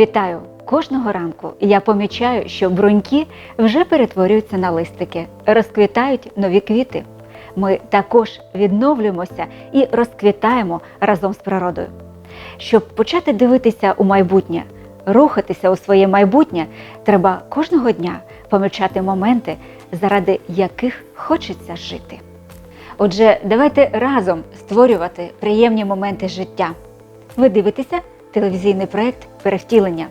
Вітаю! Кожного ранку я помічаю, що бруньки вже перетворюються на листики, розквітають нові квіти. Ми також відновлюємося і розквітаємо разом з природою. Щоб почати дивитися у майбутнє, рухатися у своє майбутнє, треба кожного дня помічати моменти, заради яких хочеться жити. Отже, давайте разом створювати приємні моменти життя. Ви дивитеся телевізійний проект Перевтілення.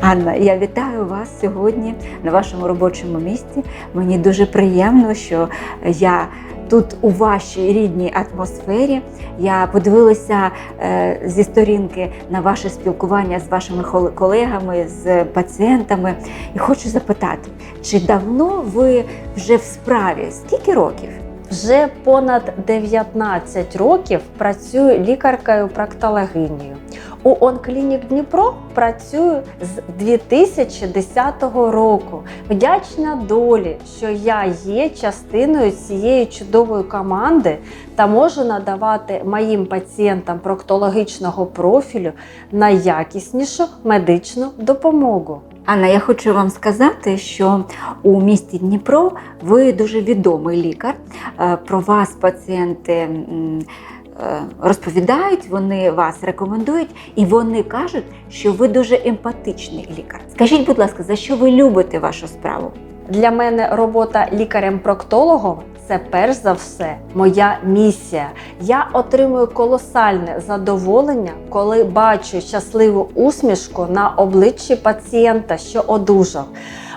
Анна, я вітаю вас сьогодні на вашому робочому місці. Мені дуже приємно, що я тут у вашій рідній атмосфері. Я подивилася е, зі сторінки на ваше спілкування з вашими колегами, з пацієнтами, і хочу запитати, чи давно ви вже в справі? Скільки років? Вже понад 19 років працюю лікаркою-проктологинею. У Онклінік Дніпро працюю з 2010 року. Вдячна долі, що я є частиною цієї чудової команди та можу надавати моїм пацієнтам проктологічного профілю найякіснішу медичну допомогу. Анна, я хочу вам сказати, що у місті Дніпро ви дуже відомий лікар. Е, Про вас пацієнти е, розповідають, вони вас рекомендують, і вони кажуть, що ви дуже емпатичний лікар. Скажіть, будь ласка, за що ви любите вашу справу? Для мене робота лікарем-проктологом це перш за все моя місія. Я отримую колосальне задоволення, коли бачу щасливу усмішку на обличчі пацієнта, що одужав.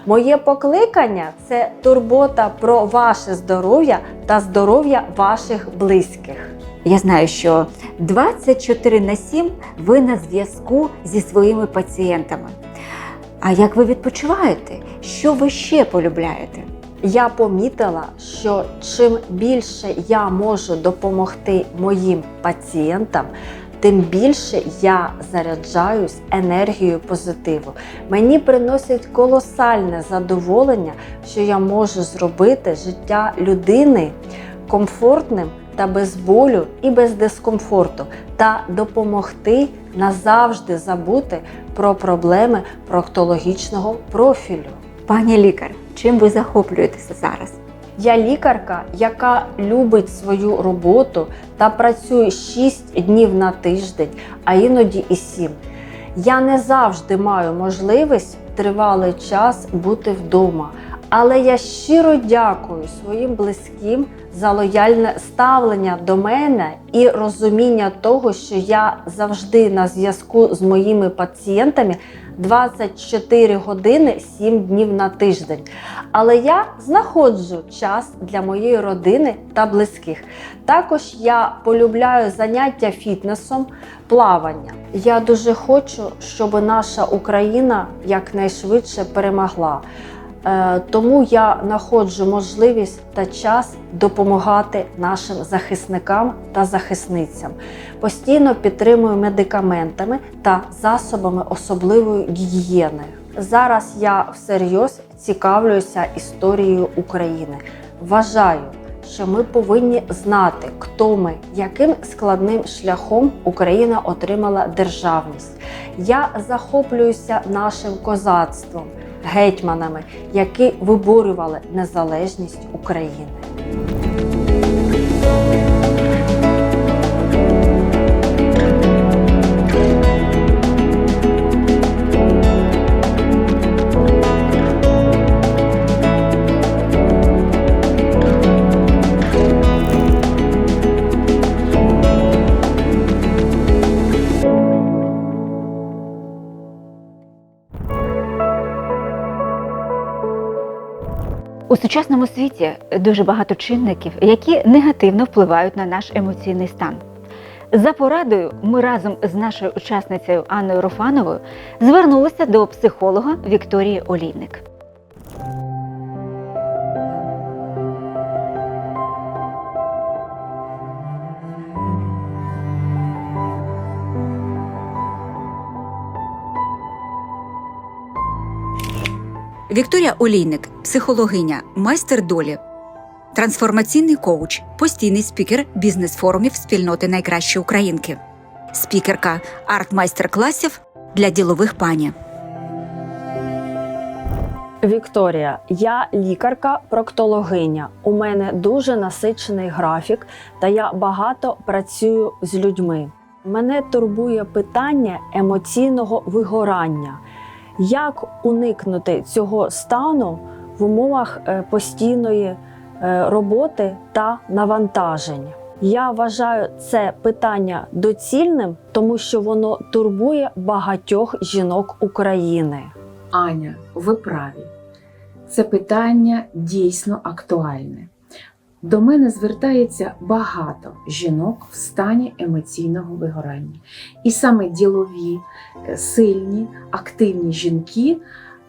Моє покликання це турбота про ваше здоров'я та здоров'я ваших близьких. Я знаю, що 24 на 7 ви на зв'язку зі своїми пацієнтами. А як ви відпочиваєте? Що ви ще полюбляєте? Я помітила, що чим більше я можу допомогти моїм пацієнтам, тим більше я заряджаюсь енергією позитиву. Мені приносить колосальне задоволення, що я можу зробити життя людини комфортним та без болю і без дискомфорту, та допомогти назавжди забути про проблеми проктологічного профілю. Пані лікар, чим ви захоплюєтеся зараз? Я лікарка, яка любить свою роботу та працює 6 днів на тиждень, а іноді і 7. Я не завжди маю можливість тривалий час бути вдома, але я щиро дякую своїм близьким за лояльне ставлення до мене і розуміння того, що я завжди на зв'язку з моїми пацієнтами 24 години 7 днів на тиждень. Але я знаходжу час для моєї родини та близьких. Також я полюбляю заняття фітнесом, плавання. Я дуже хочу, щоб наша Україна якнайшвидше перемогла. Е, Тому я знаходжу можливість та час допомагати нашим захисникам та захисницям. Постійно підтримую медикаментами та засобами особливої гігієни. Зараз я всерйоз цікавлюся історією України. Вважаю, що ми повинні знати, хто ми, яким складним шляхом Україна отримала державність. Я захоплююся нашим козацтвом, гетьманами, які виборювали незалежність України. У сучасному світі дуже багато чинників, які негативно впливають на наш емоційний стан. За порадою ми разом з нашою учасницею Анною Руфановою звернулися до психолога Вікторії Олійник. Вікторія Олійник, психологиня, майстер долі, трансформаційний коуч, постійний спікер бізнес-форумів спільноти Найкращі Українки, спікерка арт-майстер-класів для ділових пані. Вікторія, я лікарка-проктологиня. У мене дуже насичений графік, та я багато працюю з людьми. Мене турбує питання емоційного вигорання. Як уникнути цього стану в умовах е, постійної е, роботи та навантажень? Я вважаю це питання доцільним, тому що воно турбує багатьох жінок України. Аня, ви праві. Це питання дійсно актуальне. До мене звертається багато жінок в стані емоційного вигорання. І саме ділові, е, сильні, активні жінки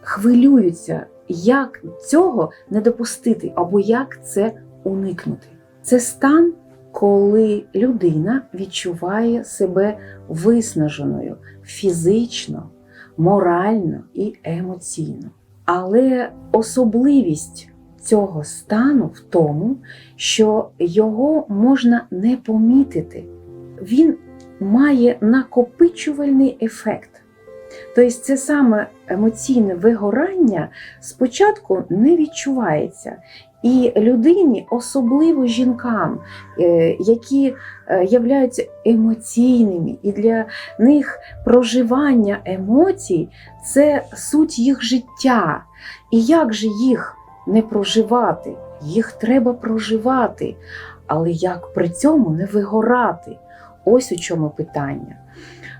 хвилюються, як цього не допустити або як це уникнути. Це стан, коли людина відчуває себе виснаженою фізично, морально і емоційно. Але особливість цього стану в тому, що його можна не помітити. Він має накопичувальний ефект. Тобто, це саме емоційне вигорання спочатку не відчувається. І людині, особливо жінкам, е, які е, являються емоційними, і для них проживання емоцій це суть їх життя. І як же їх не проживати? Їх треба проживати, але як при цьому не вигорати? Ось у чому питання.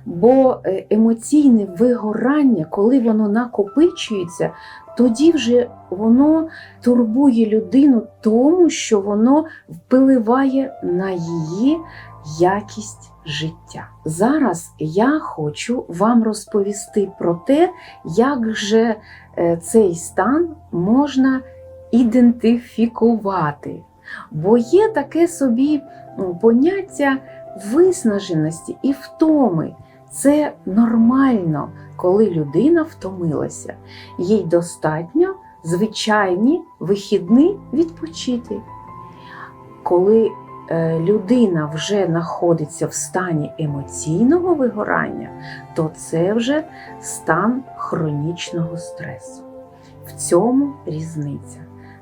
Бо е, емоційне вигорання, коли воно накопичується, тоді вже воно турбує людину тому, що воно впливає на її якість життя. Зараз я хочу вам розповісти про те, як же е, цей стан можна ідентифікувати. Бо є таке собі поняття виснаженості і втоми. Це нормально, коли людина втомилася. Їй достатньо звичайні вихідні відпочити. Коли людина вже знаходиться в стані емоційного вигорання, то це вже стан хронічного стресу. В цьому різниця.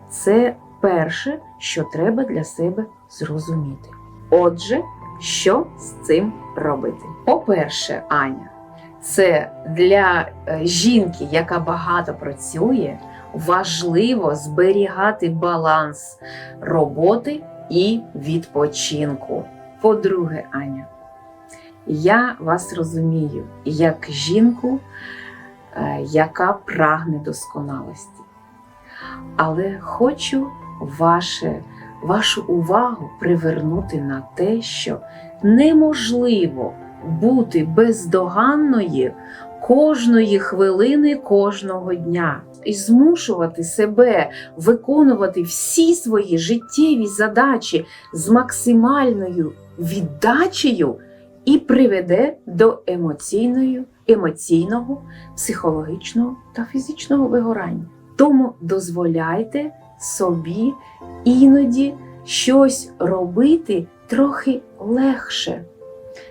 Це перше, що треба для себе зрозуміти. Отже, що з цим робити? По-перше, Аня, це для е, жінки, яка багато працює, важливо зберігати баланс роботи і відпочинку. По-друге, Аня, я вас розумію як жінку, е, яка прагне досконалості. Але хочу ваше, вашу увагу привернути на те, що неможливо бути бездоганною кожної хвилини кожного дня і змушувати себе виконувати всі свої життєві задачі з максимальною віддачею і приведе до емоційної, емоційного, психологічного та фізичного вигорання. Тому дозволяйте собі іноді щось робити трохи легше.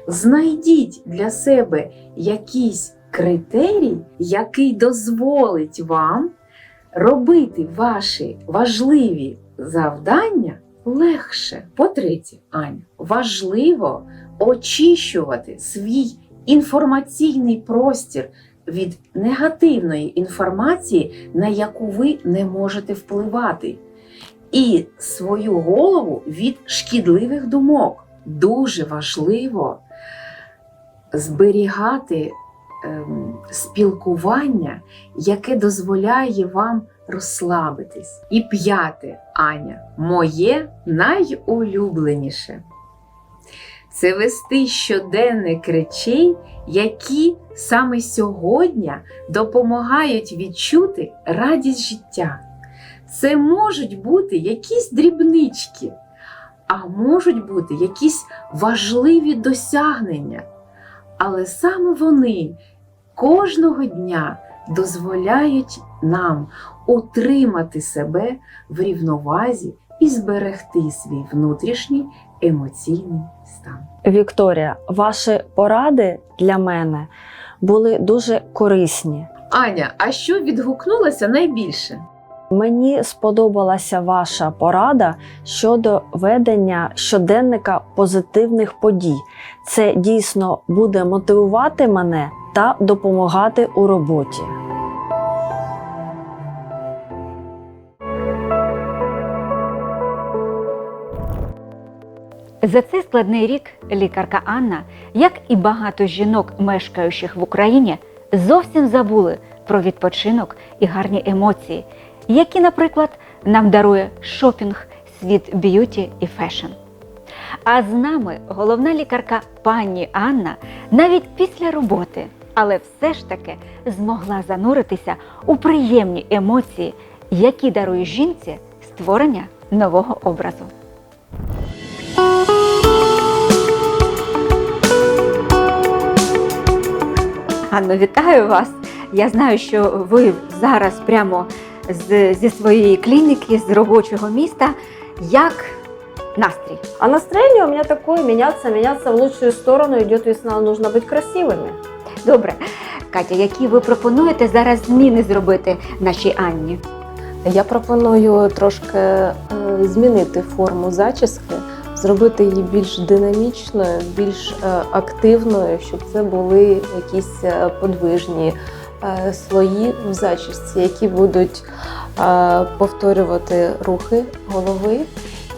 Знайдіть для себе якийсь критерій, який дозволить вам робити ваші важливі завдання легше. По-третє, Аня, важливо очищувати свій інформаційний простір від негативної інформації, на яку ви не можете впливати, і свою голову від шкідливих думок. Дуже важливо зберігати спілкування, яке дозволяє вам розслабитись. І п'яте, Аня, моє найулюбленіше. Це вести щоденник речей, які саме сьогодні допомагають відчути радість життя. Це можуть бути якісь дрібнички, а можуть бути якісь важливі досягнення. Але саме вони кожного дня дозволяють нам утримати себе в рівновазі і зберегти свій внутрішній емоційний стан. Вікторія, ваші поради для мене були дуже корисні. Аня, а що відгукнулося найбільше? Мені сподобалася ваша порада щодо ведення щоденника позитивних подій. Це дійсно буде мотивувати мене та допомагати у роботі. За цей складний рік лікарка Анна, як і багато жінок, мешкаючих в Україні, зовсім забули про відпочинок і гарні емоції, які, наприклад, нам дарує шопінг, світ б'юті і фешн. А з нами головна лікарка пані Анна навіть після роботи, але все ж таки змогла зануритися у приємні емоції, які дарує жінці створення нового образу. Анно, вітаю вас. Я знаю, що ви зараз прямо з, зі своєї клініки, з робочого міста. Як настрій? А настроение у меня такое, меняться, меняться в лучшую сторону. Идет весна, нужно быть красивыми. Добре. Катя, які ви пропонуєте зараз зміни зробити нашій Анні? Я пропоную трошки е, змінити форму зачіски, зробити її більш динамічною, більш е, активною, щоб це були якісь е, подвижні е, слої в зачісці, які будуть е, повторювати рухи голови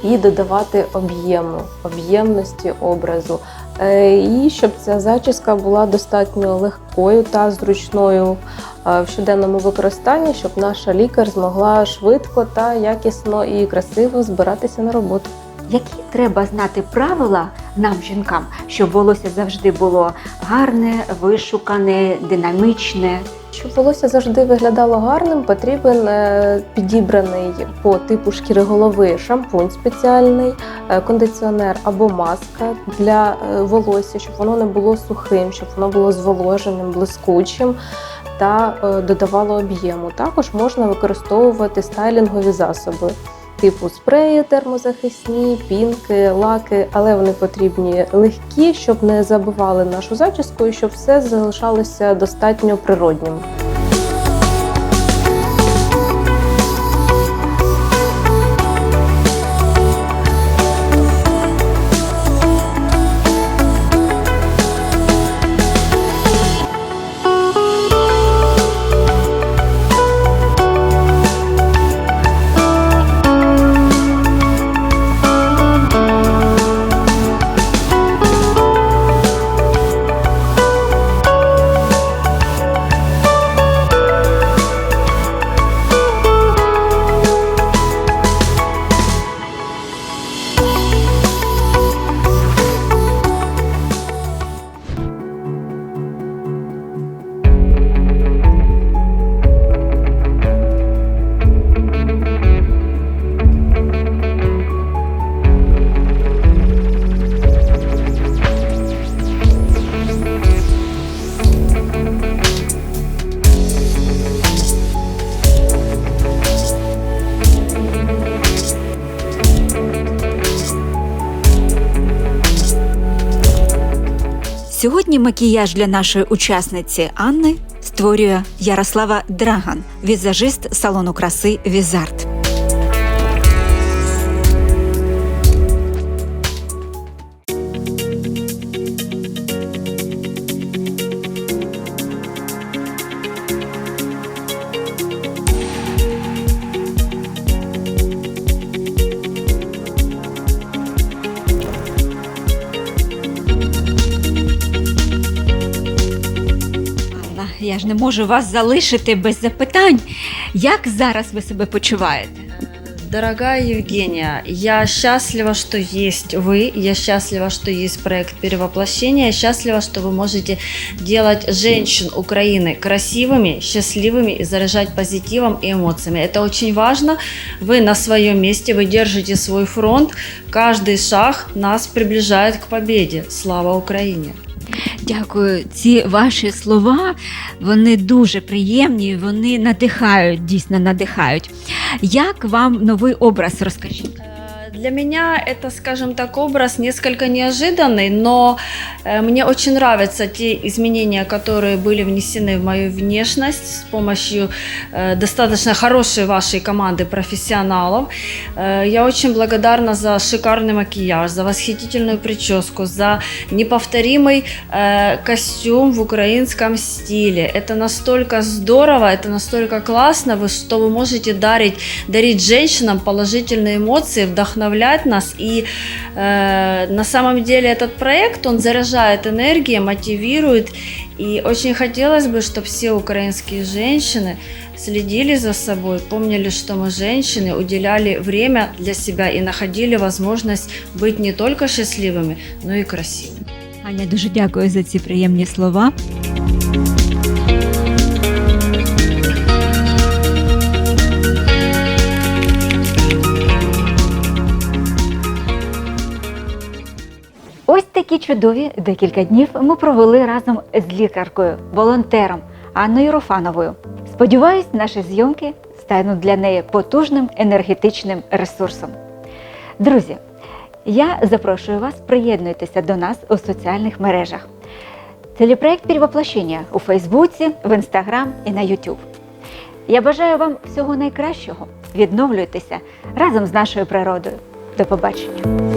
і додавати об'єму, об'ємності образу. Е, І щоб ця зачіска була достатньо легкою та зручною в щоденному використанні, щоб наша лікар змогла швидко та якісно і красиво збиратися на роботу. Які треба знати правила нам, жінкам, щоб волосся завжди було гарне, вишукане, динамічне? Щоб волосся завжди виглядало гарним, потрібен е, підібраний по типу шкіри голови шампунь спеціальний, е, кондиціонер або маска для е, волосся, щоб воно не було сухим, щоб воно було зволоженим, блискучим та додавало об'єму. Також можна використовувати стайлінгові засоби. Типу спреї термозахисні, пінки, лаки, але вони потрібні легкі, щоб не забивали нашу зачіску і щоб все залишалося достатньо природнім. Сьогодні макіяж для нашої учасниці Анни створює Ярослава Драган, візажист салону краси Візарт. не можу вас залишити без запитань. Як зараз ви себе почуваєте? Дорогая Евгения, я счастлива, что есть вы, я счастлива, что есть проект перевоплощения, я счастлива, что вы можете делать женщин Украины красивыми, счастливыми и заряжать позитивом и эмоциями. Это очень важно. Вы на своем месте, вы держите свой фронт. Каждый шаг нас приближает к победе. Слава Украине! Дякую. Ці ваші слова вони дуже приємні, вони надихають, дійсно надихають. Як вам новий образ розкажіть? Для меня это, скажем так, образ несколько неожиданный, но э, мне очень нравятся те изменения, которые были внесены в мою внешность с помощью э, достаточно хорошей вашей команды профессионалов. Э, я очень благодарна за шикарный макияж, за восхитительную прическу, за неповторимый костюм в украинском стиле. Это настолько здорово, это настолько классно, что вы можете дарить, дарить женщинам положительные эмоции, вдохновлять нас. И э, на самом деле этот проект, он заряжает энергией, мотивирует. И очень хотелось бы, чтобы все украинские женщины следили за собой, помнили, что мы женщины, уделяли время для себя и находили возможность быть не только счастливыми, но и красивыми. Аня, дуже дякую за ці приємні слова. Такі чудові декілька днів ми провели разом з лікаркою, волонтером Анною Руфановою. Сподіваюсь, наші зйомки стануть для неї потужним енергетичним ресурсом. Друзі, я запрошую вас приєднуйтеся до нас у соціальних мережах. Телепроект «Перевоплощення» у Фейсбуці, в Інстаграм і на Ютуб. Я бажаю вам всього найкращого. Відновлюйтеся разом з нашою природою. До побачення!